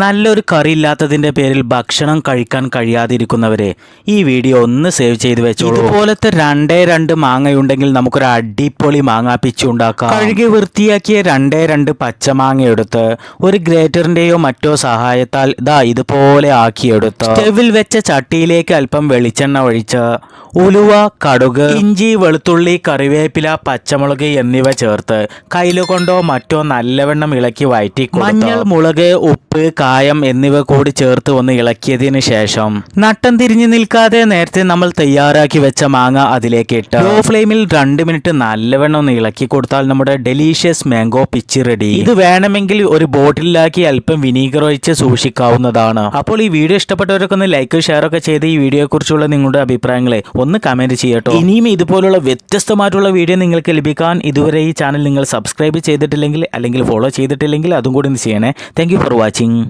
നല്ലൊരു കറി ഇല്ലാത്തതിന്റെ പേരിൽ ഭക്ഷണം കഴിക്കാൻ കഴിയാതിരിക്കുന്നവരെ ഈ വീഡിയോ ഒന്ന് സേവ് ചെയ്ത് വെച്ചോളൂ. ഇതുപോലത്തെ രണ്ടേ രണ്ട് മാങ്ങയുണ്ടെങ്കിൽ നമുക്കൊരു അടിപൊളി മാങ്ങ പിച്ചു ഉണ്ടാക്കാം. കഴുകി വൃത്തിയാക്കിയ രണ്ടേ രണ്ട് പച്ചമാങ്ങ എടുത്ത് ഒരു ഗ്രേറ്ററിന്റെയോ മറ്റോ സഹായത്താൽ ഇതാ ഇതുപോലെ ആക്കിയെടുത്ത് സ്റ്റെവിൽ വെച്ച ചട്ടിയിലേക്ക് അല്പം വെളിച്ചെണ്ണ ഒഴിച്ച് ഉലുവ കടുക് ഇഞ്ചി വെളുത്തുള്ളി കറിവേപ്പില പച്ചമുളക് എന്നിവ ചേർത്ത് കയ്യിലുകൊണ്ടോ മറ്റോ നല്ലവണ്ണം ഇളക്കി വയറ്റി മഞ്ഞൾ മുളക് ഉപ്പ് കായം എന്നിവ കൂടി ചേർത്ത് ഒന്ന് ഇളക്കിയതിനു ശേഷം നട്ടം തിരിഞ്ഞു നിൽക്കാതെ നേരത്തെ നമ്മൾ തയ്യാറാക്കി വെച്ച മാങ്ങ അതിലേക്ക് ഇട്ട് ലോ ഫ്ലെയിമിൽ രണ്ട് മിനിറ്റ് നല്ലവണ്ണം ഒന്ന് ഇളക്കി കൊടുത്താൽ നമ്മുടെ ഡെലീഷ്യസ് മാംഗോ പിച്ച് റെഡി. ഇത് വേണമെങ്കിൽ ഒരു ബോട്ടിലാക്കി അല്പം വിനീഗർ ഒഴിച്ച് സൂക്ഷിക്കാവുന്നതാണ്. അപ്പോൾ ഈ വീഡിയോ ഇഷ്ടപ്പെട്ടവരൊക്കെ ഒന്ന് ലൈക്ക് ഷെയർ ഒക്കെ ചെയ്ത് ഈ വീഡിയോയെ കുറിച്ചുള്ള നിങ്ങളുടെ അഭിപ്രായങ്ങളെ ഒന്ന് കമന്റ് ചെയ്യട്ടോ. ഇനിയും ഇതുപോലുള്ള വ്യത്യസ്തമായിട്ടുള്ള വീഡിയോ നിങ്ങൾക്ക് ലഭിക്കാൻ ഇതുവരെ ഈ ചാനൽ നിങ്ങൾ സബ്സ്ക്രൈബ് ചെയ്തിട്ടില്ലെങ്കിൽ അല്ലെങ്കിൽ ഫോളോ ചെയ്തിട്ടില്ലെങ്കിൽ അതും കൂടി ഒന്ന് ചെയ്യണേ. Thank for watching